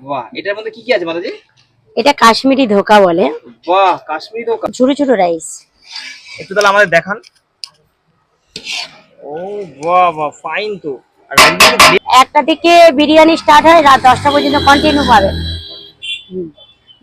বাহ এটার মধ্যে কি কি আছে মাতাজি এটা কাশ্মীরি ধোকা বলে। বাহ কাশ্মীরি দোকান ছোট ছোট রাইস। একটু তাহলে আমাদের দেখান। ও বাহ বাহ ফাইন তো। একটা থেকে বিরিয়ানি স্টার্ট হয় রাত দশটা পর্যন্ত কন্টিনিউ হুম।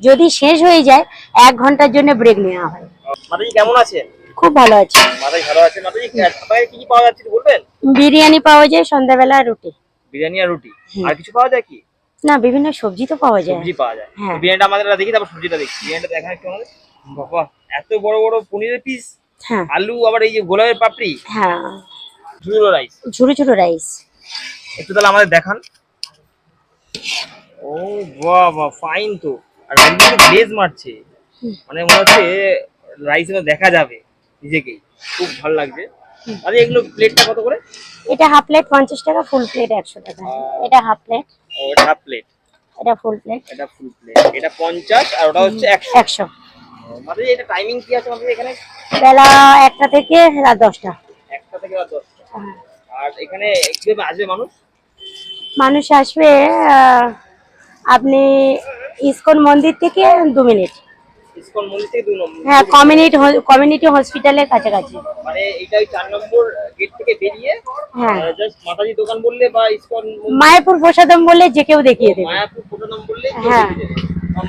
যদি শেষ হয়ে যায় এক ঘণ্টার জন্য ব্রেক নেওয়া হয়। মাতাজি কেমন আছে? খুব ভালো আছে। মাতাজি ভালো আছে। মাতাজি আপনাকে কি কি পাওয়া যাচ্ছে বলবেন? বিরিয়ানি পাওয়া যায় সন্ধ্যাবেলা রুটি। বিরিয়ানি আর রুটি। আর কিছু পাওয়া যায় কি? না বিভিন্ন সবজি তো পাওয়া যায়। সবজি পাওয়া যায়। হ্যাঁ। বিরিয়ানিটা আমাদের দেখি তারপর সবজিটা দেখি। বিরিয়ানিটা দেখা একটু আমাদের বাবা এত বড় বড় পনিরের পিস হ্যাঁ। আলু আবার এই যে গোলাপের পাপড়ি? হ্যাঁ। ঝুড়ো রাইস ছোট ছোট রাইস একটু তাহলে আমাদের দেখান। ও বাহ বাহ ফাইন তো। আর একদম বেজ মারছে। মানে মনে হচ্ছে রাইস দেখা যাবে নিজেকেই। খুব ভালো লাগছে। আরে এগুলো প্লেটটা কত করে? এটা হাফ প্লেট পঞ্চাশ টাকা ফুল প্লেট একশো টাকা। এটা হাফ প্লেট ও এটা হাফ প্লেট এটা ফুল প্লেট এটা ফুল প্লেট এটা পঞ্চাশ আর ওটা হচ্ছে একশো। একশো। মানে এটা টাইমিং কি আছে আমাদের এখানে? বেলা একটা থেকে রাত দশটা। একটা থেকে রাত দশটা। হ্যাঁ। আর এখানে কীভাবে আসবে মানুষ? মানুষ আসবে আপনি ইসকন মন্দির থেকে দু মিনিট। ইসকন মন্দির থেকে দু নম্বর হ্যাঁ কমিউনিটি কমিউনিটি হসপিটালের কাছাকাছি। মানে এটা ওই চার নম্বর গেট থেকে বেরিয়ে হ্যাঁ। মাতাজি দোকান বললে বা ইসকন মায়াপুর প্রসাদম বললে যে কেউ দেখিয়ে দেবে। মায়াপুর প্রোটোনাম বললে হ্যাঁ।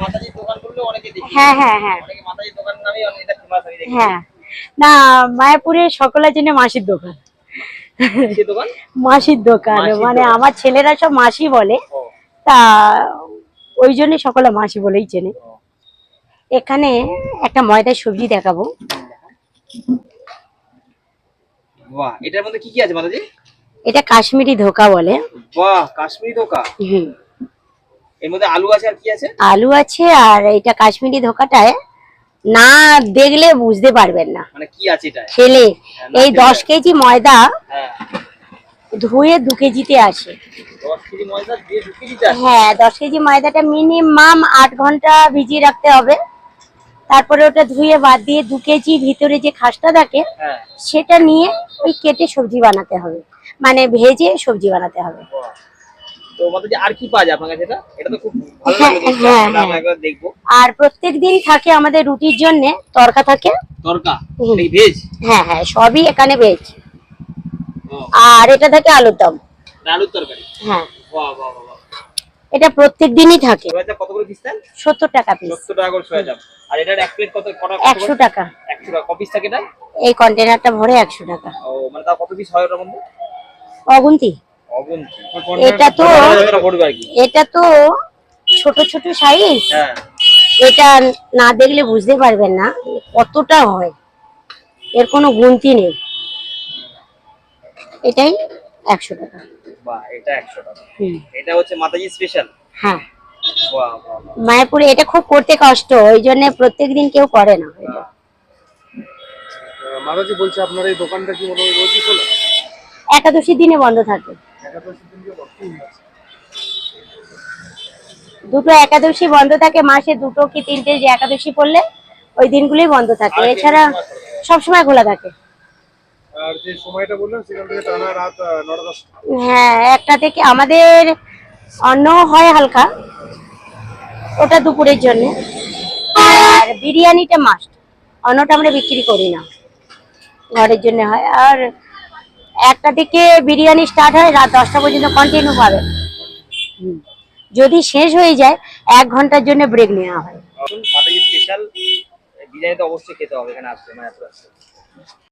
মাতাজি দোকান বললে অনেকে দেখি হ্যাঁ হ্যাঁ হ্যাঁ। অনেকে মাতাজি দোকান নামে এটা ফেমাস আমি দেখি হ্যাঁ। না মায়াপুরে জন্য মাসির দোকান। মাসির দোকান? মানে আমার ছেলেরা সব মাসি বলে। তা ওই জন্য সকলে মাসি বলেই চেনে। এখানে একটা ময়দার সবজি দেখাবো। বাহ এটার মধ্যে কি কি আছে মাতাজি এটা কাশ্মীরি ধোকা বলে। বাহ কাশ্মীরি দোকান হুম। এর মধ্যে আলু আছে আর কি আছে? আলু আছে আর এটা কাশ্মীরি ধোকাটায় না দেখলে বুঝতে পারবেন না। মানে কি আছে এটা খেলে এই খেলে। দশ কেজি ময়দা হ্যাঁ। ধুয়ে দু কেজিতে আসে। দশ কেজি ময়দা দিয়ে ঢুকে দিতে আছে হ্যাঁ দশ কেজি ময়দাটা মিনিমাম আট ঘণ্টা ভিজিয়ে রাখতে হবে। তারপরে ওটা ধুয়ে বাদ দিয়ে দু কেজি ভিতরে যে খাসটা থাকে হ্যাঁ। সেটা নিয়ে ওই কেটে সবজি বানাতে হবে। মানে ভেজে সবজি বানাতে হবে। আর হ্যাঁ, হ্যাঁ, আর প্রত্যেক দিন থাকে আমাদের রুটির জন্য তরকা থাকে। হ্যাঁ হ্যাঁ সবই এখানে ভেজ আর এটা থাকে আলুর দম। আলুর তরকারি? হ্যাঁ। বাহ বাহ বাহ বাহ। এটা প্রত্যেক দিনই থাকে। সত্তর টাকা পিস একশো টাকা। এই কন্টেনারটা ভরে একশো টাকা। মানে অগুন্তি। এটা তো এটা তো ছোট ছোট সাইজ হ্যাঁ। এটা না দেখলে বুঝতে পারবেন না কতটা হয়। এর কোনো গুনতি নেই। এটাই একশো টাকা। বাহ এটা একশো টাকা। এটা হচ্ছে মাতাজি স্পেশাল হ্যাঁ। মায়াপুরে এটা খুব করতে কষ্ট ওই জন্য প্রত্যেক দিন কেউ করে না। এটা। মাতাজি বলছে আপনার এই দোকানটা কি মনে হয় রোজই খোলা? একাদশী দিনে বন্ধ থাকে। দুটো একাদশী বন্ধ থাকে মাসে দুটো কি তিনটে যে একাদশী পড়লে ওই দিনগুলোই বন্ধ থাকে। এছাড়া সবসময় খোলা থাকে। আর যে সময়টা বললেন সেখান থেকে টানা রাত নটা হ্যাঁ একটা থেকে আমাদের অন্ন হয় হালকা ওটা দুপুরের জন্য। আর বিরিয়ানিটা মাস্ট অন্নটা আমরা বিক্রি করি না ঘরের জন্য হয়। আর একটা থেকে বিরিয়ানি স্টার্ট হয় রাত দশটা পর্যন্ত কন্টিনিউ পাবে। যদি শেষ হয়ে যায় এক ঘণ্টার জন্য ব্রেক নেওয়া হয়। স্পেশাল বিরিয়ানি তো অবশ্যই খেতে হবে এখানে আসলে আসলে